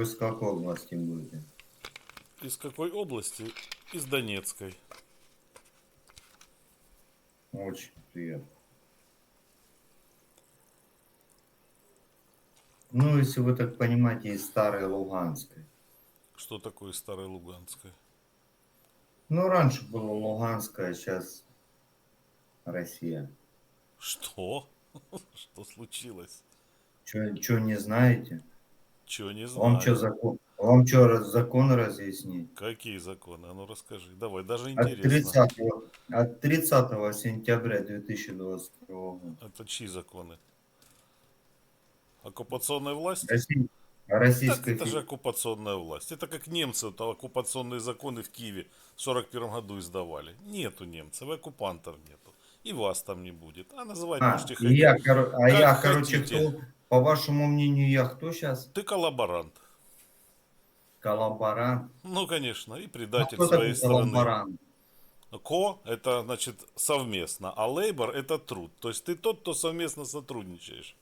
Вы с какой области будете? Из какой области? Из Донецкой. Очень приятно. Ну, если вы так понимаете, из Старой Луганской. Что такое Старая Луганская? Ну, раньше было Луганская, сейчас Россия. Что? Что случилось? Что не знаете? Чего не Вам знаю. что закон? Вам что закон разъяснить? Какие законы? А ну расскажи. Давай, даже От интересно. 30, от 30 сентября 2022 года. Это чьи законы? Оккупационная власть? Россия, Так Российская это же оккупационная власть. Это как немцы то оккупационные законы в Киеве в 41 году издавали. Нету немцев, оккупантов нету. И вас там не будет. А называть А, можете хотите. я, коро- а я, короче, хотите. кто, по вашему мнению, я кто сейчас? Ты коллаборант. Коллаборант. Ну, конечно, и А предатель кто своей страны. коллаборант? Ко – это, значит, совместно, а лейбор – это труд. То есть ты тот, кто совместно сотрудничаешь.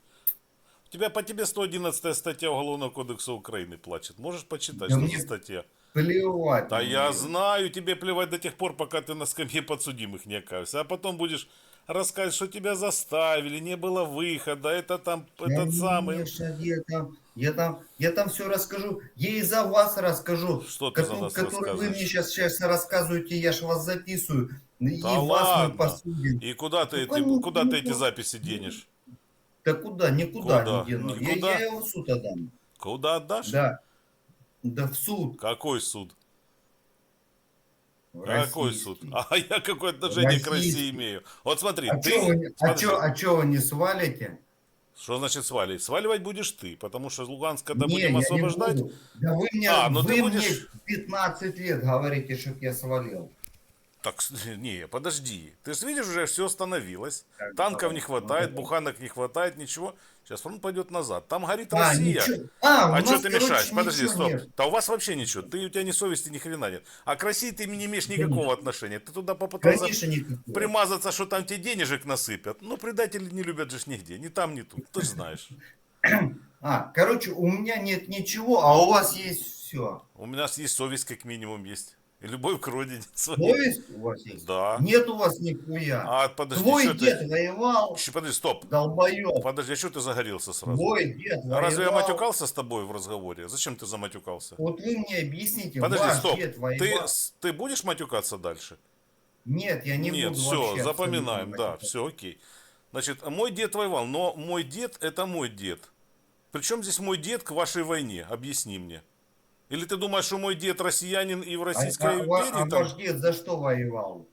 У тебя по тебе 111 статья Уголовного кодекса Украины плачет. Можешь почитать, Да что за статья? Плевать. Да я знаю, тебе плевать до тех пор, пока ты на скамье подсудимых не окажешься. А потом будешь рассказывать, что тебя заставили, не было выхода, это там, этот самый... Конечно, я там, я там, я там все расскажу. Я и за вас расскажу. Что ты за нас Который вы мне сейчас, сейчас рассказываете, я ж вас записываю. И Да вас мы ладно. посудим. И куда ты, Какой эти, ну- куда ты эти ну- записи денешь? Да куда? Никуда Куда? не дену. Я, Никуда? я его в суд отдам. Куда отдашь? Да. Да в суд. Какой суд? Какой российский. суд? А я какое отношение к России Российский. имею? Вот смотри, А ты... чё вы, не- а смотри, чё- а чё вы не свалите? Что значит сваливать? Сваливать будешь ты, потому что Луганск, когда Не, будем не освобождать... буду. Да вы мне, А, ну вы ты мне будешь- 15 лет говорите, чтоб я свалил. Так, не, подожди. Ты же видишь, уже все остановилось. Так, Танков давай. не хватает, Ну, буханок не хватает, ничего. Сейчас фронт пойдет назад. Там горит А, Россия. ничего. А, А нас, что ты короче, мешаешь? Подожди, стоп. нет. Да у вас вообще ничего. Ты, у тебя ни совести, ни хрена нет. А к России ты не имеешь никакого отношения. Ты туда попытался Конечно, примазаться, что там тебе денежек насыпят. Ну, предатели не любят же нигде. Ни там, ни тут. Ты же знаешь. А, короче, у меня нет ничего, а у вас есть все. У меня есть совесть, как минимум, есть. И любовь к родине своей. Совесть у вас есть? Да. Нет у вас нихуя. А, подожди, Твой дед ты... воевал, Щ, Подожди, стоп. долбоеб. Подожди, а что ты загорелся сразу? Твой дед А воевал. разве я матюкался с тобой в разговоре? Зачем ты заматюкался? Вот вы мне объясните, Подожди, ваш стоп. дед Ты, воевал. с- ты будешь матюкаться дальше? Нет, я не Нет, буду все, вообще запоминаем, да, все, окей. Значит, мой дед воевал, но мой дед это мой дед. Причем здесь мой дед к вашей войне? Объясни мне. Или ты думаешь, что мой дед россиянин и в А, Российской а империи а там ваш дед за что воевал?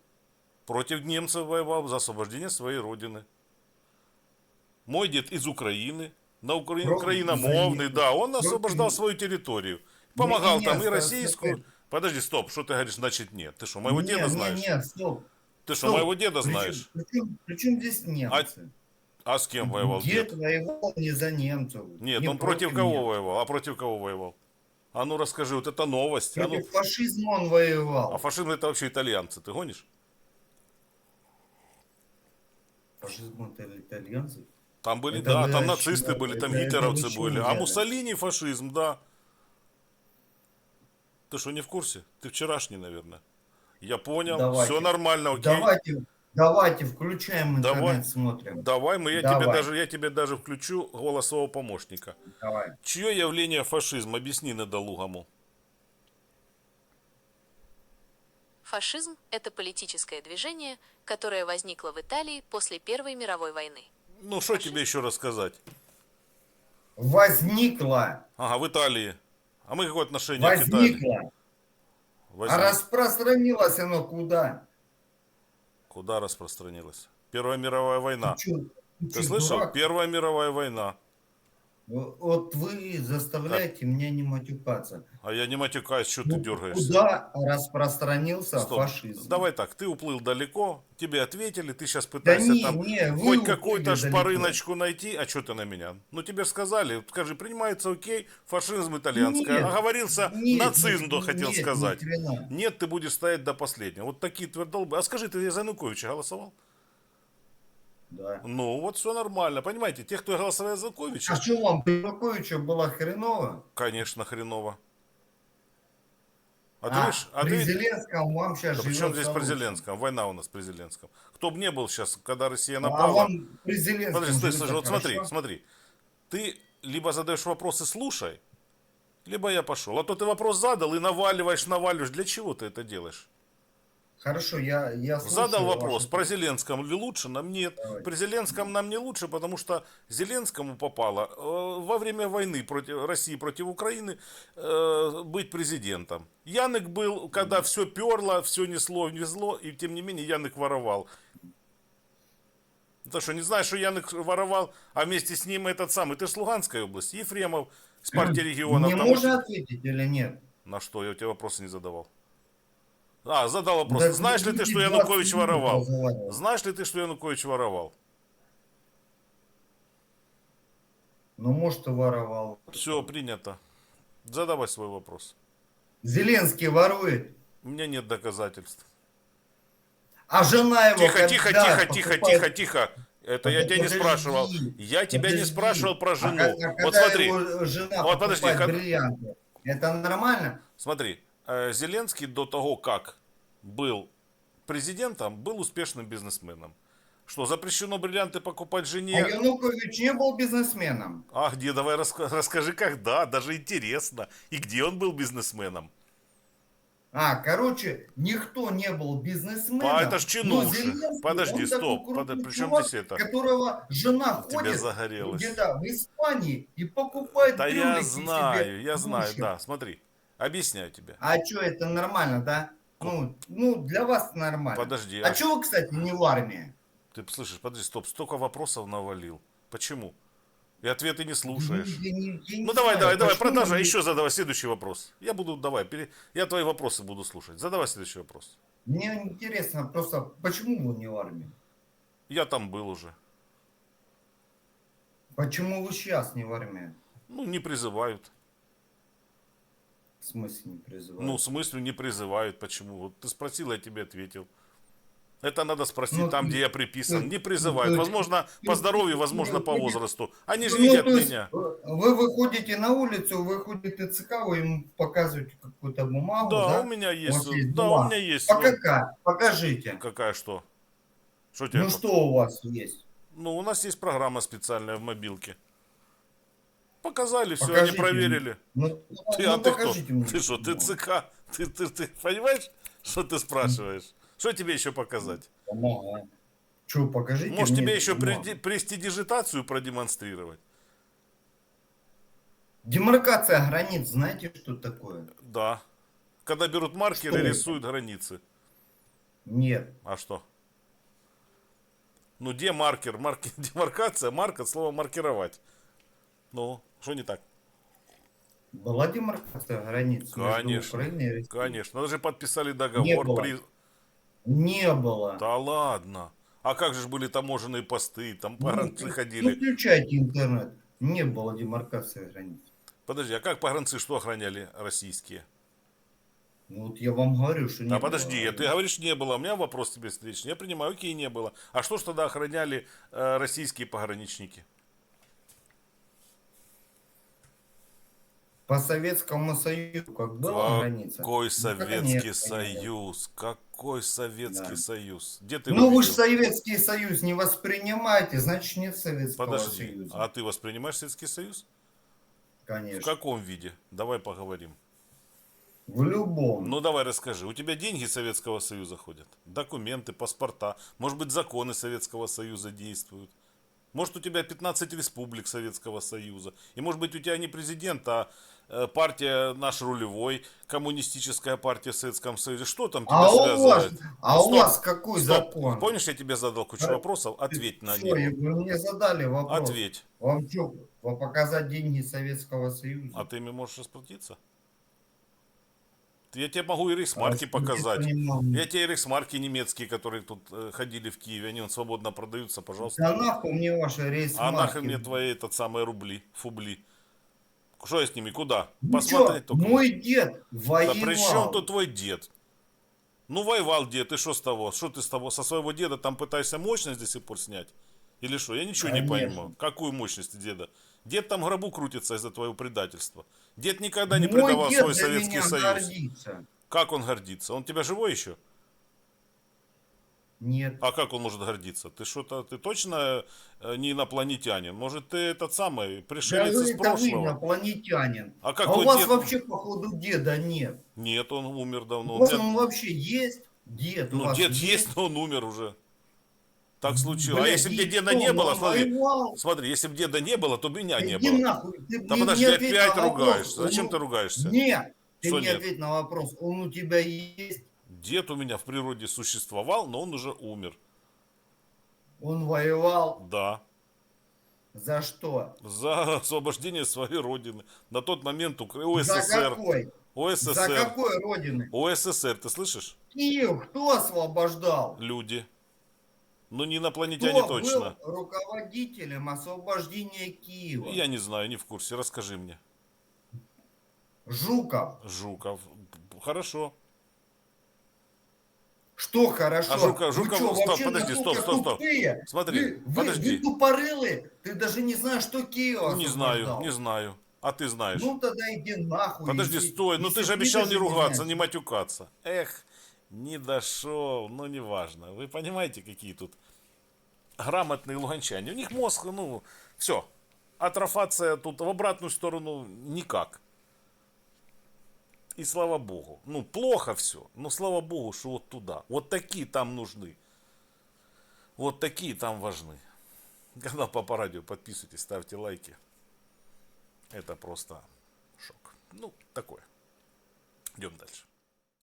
против немцев воевал за освобождение своей родины? Мой дед из Украины, на Укра... Украиномовный, да, он против- освобождал свою территорию. Помогал Не, там не, и ста- российскую. ста- Подожди, стоп, что ты говоришь, значит нет? Ты что, моего Нет, деда нет, знаешь? Нет, стоп. Ты что, моего деда знаешь? Причем, причем здесь немцы? А с кем воевал дед? дед? воевал не за немцев. Нет, не он против кого немцев. воевал? А против кого воевал? А ну расскажи, вот это новость. А, ну, фашизма он воевал. а фашизм это вообще итальянцы, ты гонишь? Фашизм это итальянцы? Там были, Это да, там нацисты чём? были, там Это- гитлеровцы были. А? Муссолини фашизм, да. Ты что, не в курсе? Ты вчерашний, наверное. Я понял, Давайте. все нормально, окей. Давайте, давайте, включаем интернет, Давай. смотрим. Давай, мы, я, Давай. Тебе даже, я тебе даже включу голосового помощника. Давай. Чье явление фашизм? Объясни недолугому. Фашизм – это политическое движение, которое возникло в Италии после Первой мировой войны. Ну, что тебе еще рассказать? Возникло, Ага, в Италии. А мы какое отношение к Италии? возникло. А распространилось оно куда? Куда распространилось? Первая мировая война. Ты, ты слышал? дурак? Первая мировая война. Вот вы заставляете меня не матюкаться. А я не матюкаюсь, что ты Ну, дергаешься? Куда распространился Стоп. фашизм? Давай так, ты уплыл далеко, тебе ответили, ты сейчас Да пытаешься не, там не, хоть какую-то далеко. шпарыночку найти, а что ты на меня? Ну тебе сказали, скажи, принимается окей, фашизм итальянское. Нет, Оговорился, нет, нацизм, нет, да, хотел нет, сказать. хрена. Нет, ты будешь стоять до последнего. Вот такие твердолбы. А скажи, ты за Януковича голосовал? Да. Ну, вот все нормально. Понимаете, те, кто голосовали за Януковича, А что вам, при Януковиче было хреново? конечно, хреново. А, ты А, видишь, а при ты- Зеленском вам сейчас Да при чем здесь при Зеленском? Война у нас при Зеленском. Кто бы не был сейчас, когда Россия А напала... вам при Зеленском Подожди, стой, стой, вот смотри, смотри. Ты либо задаешь вопросы, слушай, либо я пошел. А то ты вопрос задал и наваливаешь, наваливаешь. Для чего ты это делаешь? Хорошо, я, я Задал вопрос, ваши- про Зеленском ли лучше, нам нет. Давай. При Зеленском нам не лучше, потому что Зеленскому попало э, во время войны против России против Украины э, быть президентом. Янык был, когда все перло, все несло, везло, и тем не менее Янык воровал. Ты что, не знаешь, что Янык воровал, а вместе с ним этот самый, ты же с Луганской области, Ефремов с партии регионов. Мне можно ответить или нет? На что? Я у тебя вопросы не задавал. А, задал вопрос. Да Знаешь ли ты, что 20 Янукович воровал? Знаешь ли ты, что Янукович воровал? Ну, может, и воровал. Все, принято. Задавай свой вопрос. Зеленский ворует, У меня нет доказательств. а жена его Тихо, тихо, тихо, тихо, тихо, тихо. Это я тебя не спрашивал. Я тебя не спрашивал про А жену. ка- а Вот смотри, Вот подожди, как- это нормально? смотри. Э, Зеленский до того, как был президентом, был успешным бизнесменом. Что, запрещено бриллианты покупать А жене? Янукович не был бизнесменом. А где? Давай раска- расскажи, когда. Даже интересно. И где он был бизнесменом? А, короче, никто не был бизнесменом. А, это ж чинуши. Подожди, стоп, такой крутой подожди, при чем чувак, здесь это? Которого жена У ходит где-то в Испании и покупает Да я брюлики себе знаю, я знаю, да. Смотри, объясняю тебе. А что, это нормально, да? Ну, ну, для вас нормально. Подожди, А а что вы, кстати, не в армии? Ты слышишь, подожди, стоп, столько вопросов навалил. Почему? И ответы не слушаешь. Я не- я не Ну давай, знаю, давай, давай, продолжай. Еще задавай следующий вопрос. Я буду, давай, пере- я твои вопросы буду слушать. Задавай следующий вопрос. Мне интересно просто, почему вы не в армии? Я там был уже. Почему вы сейчас не в армии? Ну, не призывают. В смысле не призывают? Ну, в смысле не призывают. Почему? Вот ты спросил, я тебе ответил. Это надо спросить Ну, там, где я приписан. ты- Не призывают. ты- Возможно, ты- по здоровью, возможно, по возрасту. Они же Ну, видят меня. Вы выходите на улицу, выходите ЦК, вы ему показываете какую-то бумагу, Да, да? у меня У есть. вас есть Да, у бумага. меня есть. А какая? Покажите. Какая что? Что тебе? Ну что у вас есть? Ну, у нас есть программа специальная в мобилке. Показали, все, они проверили. Ну, Ты, ну, а ты кто? мне. Ты что, ты. ЦК? Ты, ты, ты понимаешь, что ты спрашиваешь? Что тебе еще показать? Бумага. Что, покажите Может, тебе еще престидижитацию продемонстрировать? Демаркация границ, знаете, что такое? Да. Когда берут маркеры и рисуют границы. Нет. А что? Ну, где маркер? Марки... Демаркация, марк от слова маркировать. Ну, что не так? Была демаркация границ между Конечно, Украиной и Россией? Конечно. Даже подписали Не договор. было. при- Не было. Да ладно. А как же были таможенные посты, там Ну, погранцы ну, ходили. включайте интернет. Не было демаркации границ. Подожди, а как погранцы что охраняли российские? Ну, вот я вам говорю, что не Да было. подожди, ты говоришь, не было. У меня вопрос тебе встречный. Я принимаю, окей, не было. А что ж тогда охраняли э, российские пограничники? По Советскому Союзу, как была граница. Какой ну, как они Советский охраняли? Союз? Какой Советский Да. Союз? Где ты Ну, видел? Советский Союз не воспринимаете, значит, нет Советского Подожди, Союза. а ты воспринимаешь Советский Союз? В Конечно. каком виде? Давай поговорим. В любом. Ну давай расскажи. У тебя деньги Советского Союза ходят? Документы, паспорта. Может быть, законы Советского Союза действуют? Может, у тебя 15 республик Советского Союза? И может быть, у тебя не президент, а э, партия наш рулевой, коммунистическая партия в Советском Союзе. Что там тебя а у вас, связывает? а у Стоп, вас какой Стоп. закон? Помнишь, я тебе задал кучу А, вопросов? Ответь на них. вы мне задали вопрос. Ответь. Вам что, вам показать деньги Советского Союза? А ты ими можешь расплатиться? Я тебе могу и рейхсмарки А, показать. я не тебе рейхсмарки немецкие, которые тут э, ходили в Киеве, они вон свободно продаются, пожалуйста. Да нахуй мне ваши рейс а нахрен мне твои этот самые рубли, фубли? Что я с ними? Куда? Ну Посмотреть чё, только. мой дед Да воевал. при чем тут твой дед? Ну, воевал дед, и что с того? Что ты с того? Со своего деда там пытаешься мощность до сих пор снять? Или что? Я ничего не Конечно. понимаю. Какую мощность деда? Дед там гробу крутится из-за твоего предательства. Дед никогда не Мой предавал дед свой за Советский меня Союз. гордится. Как он гордится? Он тебя живой еще? Нет. А как он может гордиться? Ты что-то, ты точно э, не инопланетянин? Может, ты этот самый пришелец вы из это вы прошлого? инопланетянин. А как у вот вас дед- вообще, походу, деда нет. Нет, он умер давно. У Он вас дед- он вообще есть? Дед у Ну, вас дед есть, но он умер уже. Так случилось. а Блядь, если бы деда что, не было, смотри, воевал? смотри, если бы деда не было, то меня не Иди было. нахуй. Ты Да подожди, опять ругаешься. Зачем Он- ты ругаешься? Нет, ты Что не нет? ответь на вопрос. Он у тебя есть? Дед у меня в природе существовал, но он уже умер. Он воевал? Да. За что? За освобождение своей родины. На тот момент Укра... За ОССР. какой? За ОССР. какой родины? ОССР, ты слышишь? Киев кто освобождал? Люди. Ну, не инопланетяне Кто точно. был руководителем освобождения Киева? Я не знаю, не в курсе. Расскажи мне. Жуков. Жуков. Хорошо. Что хорошо? А Жука- Вы Жуков- чё, стоп, подожди, стоп, стоп, стоп. тупые? Смотри, вы, подожди. Вы тупорылые. Ты даже не знаешь, что Киев Не знаю, не знаю. А ты знаешь. Ну тогда иди нахуй. Подожди, если- стой, ну ты же обещал не ругаться, не матюкаться. Эх, не дошел, ну неважно. Вы понимаете, какие тут грамотные луганчане. У них мозг, ну, все. Атрофация тут в обратную сторону никак. И слава богу. Ну, плохо все. Но слава богу, что вот туда. Вот такие там нужны. Вот такие там важны. Канал Папа Радио. Подписывайтесь, ставьте лайки. Это просто шок. Ну, такое. Идем дальше.